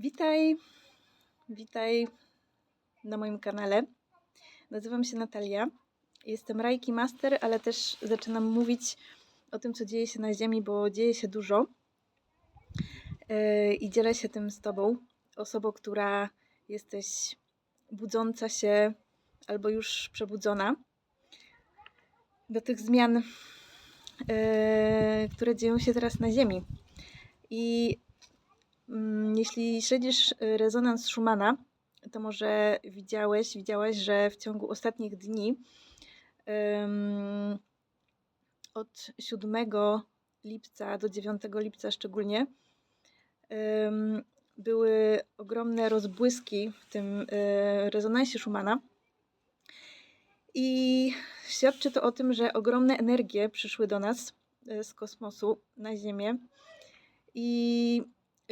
Witaj, witaj na moim kanale. Nazywam się Natalia. Jestem Reiki Master, ale też zaczynam mówić o tym, co dzieje się na Ziemi, bo dzieje się dużo. Yy, I dzielę się tym z Tobą, osobą, która jesteś budząca się albo już przebudzona do tych zmian, yy, które dzieją się teraz na Ziemi. I Jeśli śledzisz y, rezonans Schumana, to może widziałeś, widziałaś, że w ciągu ostatnich dni ym, od 7 lipca do 9 lipca szczególnie ym, były ogromne rozbłyski w tym y, rezonansie Schumana. I świadczy to o tym, że ogromne energie przyszły do nas y, z kosmosu na Ziemię. I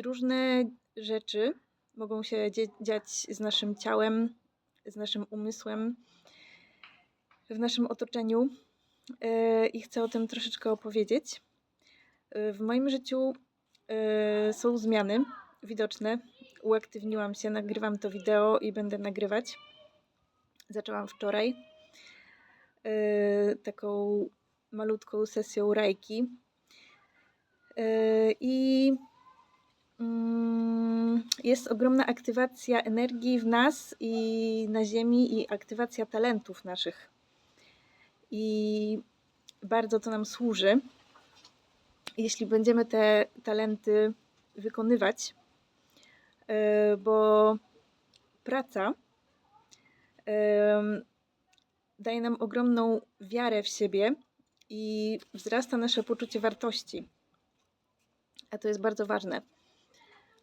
różne rzeczy mogą się dziać z naszym ciałem, z naszym umysłem, w naszym otoczeniu e, i chcę o tym troszeczkę opowiedzieć. E, W moim życiu e, są zmiany widoczne. Uaktywniłam się, nagrywam to wideo i będę nagrywać. Zaczęłam wczoraj taką malutką sesją Reiki. E, I jest ogromna aktywacja energii w nas i na Ziemi, i aktywacja talentów naszych. I bardzo to nam służy, jeśli będziemy te talenty wykonywać, e, bo praca daje nam ogromną wiarę w siebie i wzrasta nasze poczucie wartości. A to jest bardzo ważne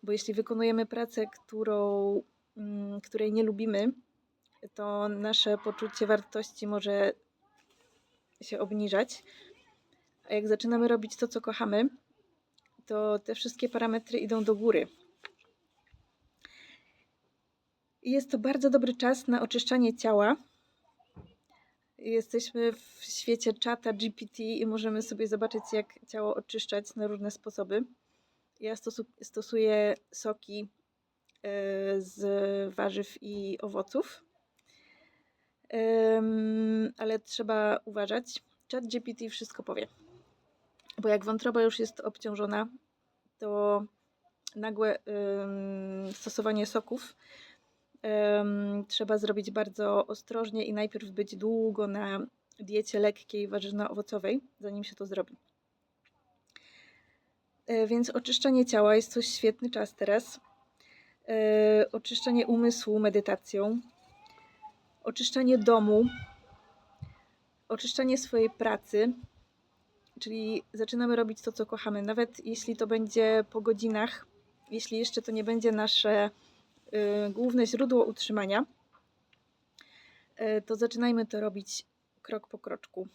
bo jeśli wykonujemy pracę, którą, mm, której nie lubimy, to nasze poczucie wartości może się obniżać. A jak zaczynamy robić to, co kochamy, to te wszystkie parametry idą do góry. Jest to bardzo dobry czas na oczyszczanie ciała. Jesteśmy w świecie czata GPT i możemy sobie zobaczyć, jak ciało oczyszczać na różne sposoby. Ja stosu- stosuję soki e, z warzyw i owoców, ale trzeba uważać. Chat GPT wszystko powie, bo jak wątroba już jest obciążona, to nagłe stosowanie soków trzeba zrobić bardzo ostrożnie i najpierw być długo na diecie lekkiej warzywno-owocowej, zanim się to zrobi. E, Więc oczyszczanie ciała jest to świetny czas teraz. E, Oczyszczanie umysłu medytacją, oczyszczanie domu, oczyszczanie swojej pracy, czyli zaczynamy robić to, co kochamy, nawet jeśli to będzie po godzinach, jeśli jeszcze to nie będzie nasze y, główne źródło utrzymania, to zaczynajmy to robić krok po kroczku.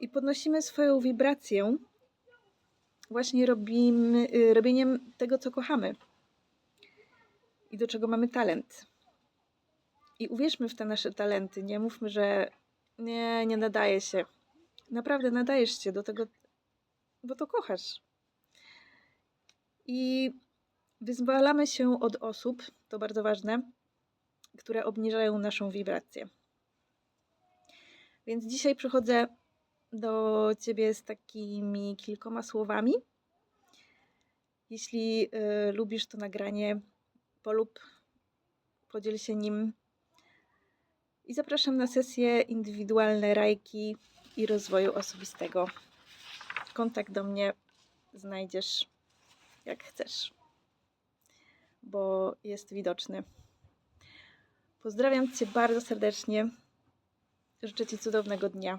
I podnosimy swoją wibrację właśnie robimy, y, robieniem tego, co kochamy i do czego mamy talent. I uwierzmy w te nasze talenty. Nie mówmy, że nie, nie nadaje się. Naprawdę nadajesz się do tego, bo to kochasz. I wyzwalamy się od osób, to bardzo ważne, które obniżają naszą wibrację. Więc dzisiaj przychodzę do Ciebie z takimi kilkoma słowami. Jeśli y, lubisz to nagranie, polub, podziel się nim. I zapraszam na sesje indywidualne Reiki i rozwoju osobistego. Kontakt do mnie znajdziesz jak chcesz, bo jest widoczny. Pozdrawiam Cię bardzo serdecznie. Życzę Ci cudownego dnia.